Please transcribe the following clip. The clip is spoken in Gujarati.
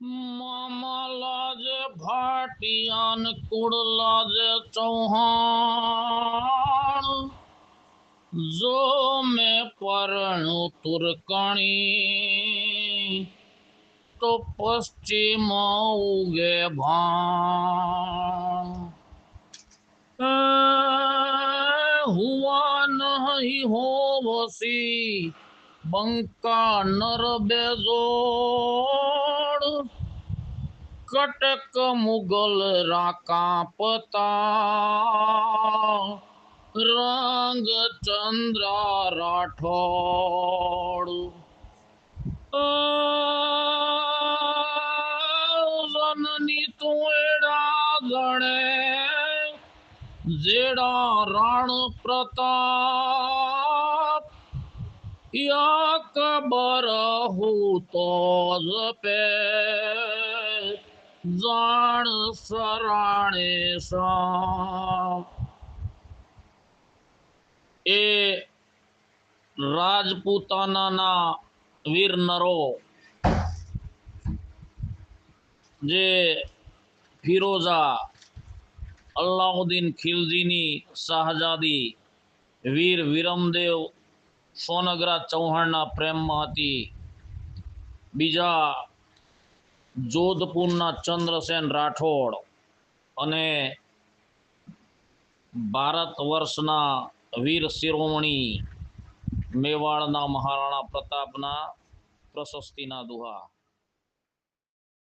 મામા જે ભાટિયાન કુડલા જે ચૌહાણ જો મેં પરણું તુરકણી તો પશ્ચિમ ઉગે ભાણ હુવા નહીં હોવસી બંકા નર બેજોડ કટક મુગલ રાકા પતા. રંગ ચંદ્ર રાઠોડ. જનની તું એડા ગણે. જેડા રાણ પ્રતાપ. યકબર હું તો જપે જાણ શરણે એ રાજપૂતાનાના વીર નરો જે ફિરોઝા અલ્લાઉદ્દીન ખિલજીની શાહજાદી વીર વિરમદેવ સોનગરા ચૌહાણના પ્રેમમાં હતી. બીજા જોધપુરના ચંદ્રસેન રાઠોડ અને ભારત વર્ષના વીર શિરોમણી મેવાડના મહારાણા પ્રતાપના પ્રશસ્તિના દુહા.